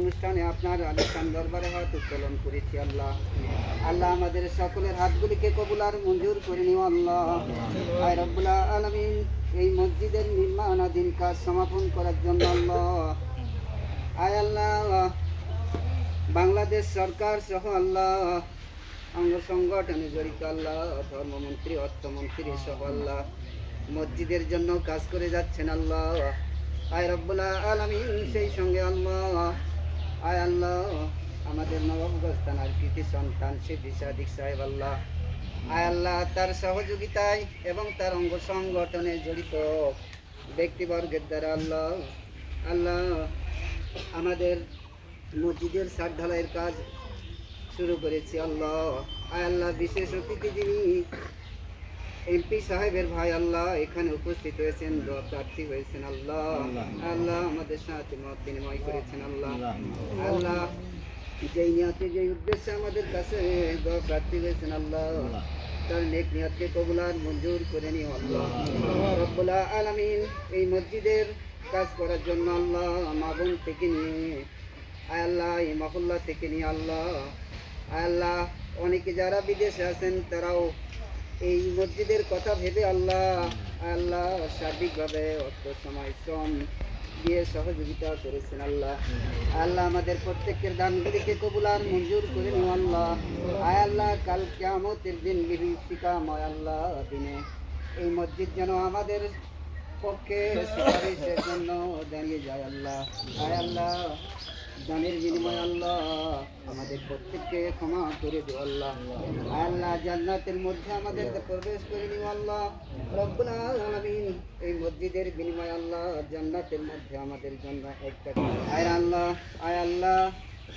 অনুষ্ঠানে আপনার আল্লাহ। আল্লাহ আমাদের সকলের হাতগুলিকে মঞ্জুর করে এই মসজিদের নির্মাণাধীন কাজ সমাপন করার জন্য বাংলাদেশ সরকার সহ আল্লাহ। অঙ্গ সংগঠনে জড়িত আল্লাহ, ধর্মমন্ত্রী, অর্থমন্ত্রী সহ আল্লাহ। মসজিদের জন্য কাজ করে যাচ্ছেন আল্লাহ। আয় রব্বুল্লাহ আলমিন, সেই সঙ্গে আল্লাহ। আয় আল্লাহ, আমাদের নবাবগঞ্জ থানার কৃতি সন্তান সিদ্ধি সাদিক সাহেব আল্লাহ। আয় আল্লাহ, তার সহযোগিতায় এবং তার অঙ্গ সংগঠনে জড়িত ব্যক্তিবর্গের দ্বারা আল্লাহ আল্লাহ, আমাদের মসজিদের সাত ঢালাইয়ের কাজ শুরু করেছি আল্লাহ। আয় আল্লাহ, বিশেষ অতিথি যিনি এমপি সাহেবের ভাই আল্লাহ এখানে উপস্থিত হয়েছেন দোয়া প্রার্থী হয়েছেন আল্লাহ। আল্লাহ। আমাদের সাথে মত বিনিময় করেছেন আল্লাহ। আল্লাহ। যেই নিয়তে যেই উদ্দেশ্যে আমাদের কাছে দোয়া প্রার্থী হয়েছেন আল্লাহ তার নেক নিয়তকে কবুলার মঞ্জুর করে নিও আল্লাহ। রব্বুল্লাহ আলামিন এই মসজিদের কাজ করার জন্য আল্লাহ মা থেকে নিয়ে আল্লাহ এই মহল্লা থেকে নিয়ে আল্লাহ। আল্লাহ অনেকে যারা বিদেশে আছেন তারাও এই মসজিদের কথা ভেবে আল্লাহ আল্লাহ সার্বিকভাবে অর্থ সময় শ্রম দিয়ে সহযোগিতা করেছেন আল্লাহ। আল্লাহ আমাদের প্রত্যেকের দানগুলিকে কবুলার মঞ্জুর করে নিও আল্লাহ। আয় আল্লাহ, কাল কেমতের দিন বিভীষিকাময় আল্লাহ দিনে। এই মসজিদ যেন আমাদের পক্ষে সুপারিশের জন্য দাঁড়িয়ে যায় আল্লাহ। আয় আল্লাহ দানের বিনিময় আল্লাহ আমাদের প্রত্যেককে ক্ষমা করে দিও আল্লাহ। আল্লাহ জান্নাতের মধ্যে আমাদেরকে প্রবেশ করে নিও আল্লাহ। রব্বুল আলামিন এই মসজিদের বিনিময় আল্লাহ জান্নাতের মধ্যে আমাদের জন্য একটা আয় আল্লাহ আয় আল্লাহ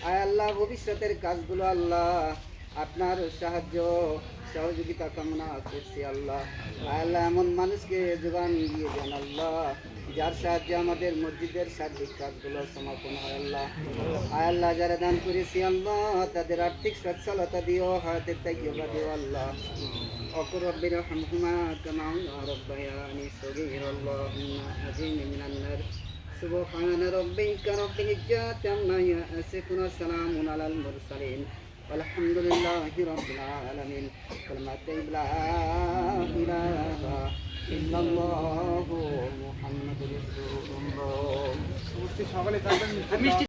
আয় আল্লাহ, ভবিষ্যতের কাজগুলো আল্লাহ। আপনার সাহায্য, সহযোগিতা কামনা করছি আল্লাহ। আল্লাহ এমন মানুষকে যোগান দিয়ে দেন আল্লাহ, যার সাহায্যে আমাদের মসজিদের সার্বিক কাজগুলো সমাপন হয় আল্লাহ। আল্লাহ, যারা দান করেছি আল্লাহ, তাদের আর্থিক সচ্ছলতা দিও হাতের তাইবা দিও আল্লাহ। অকরব্বির হামহুমা কামাউন রব্বায়ানি সগীর, আল্লাহুম্মা আজিম সুবহান রব্বিকা রব্বিল ইজ্জাতি আম্মা ইয়াসিফুন সালামুন আলাল মুরসালিন। والحمد لله رب العالمين كلمة لا إله إلا الله محمد رسول الله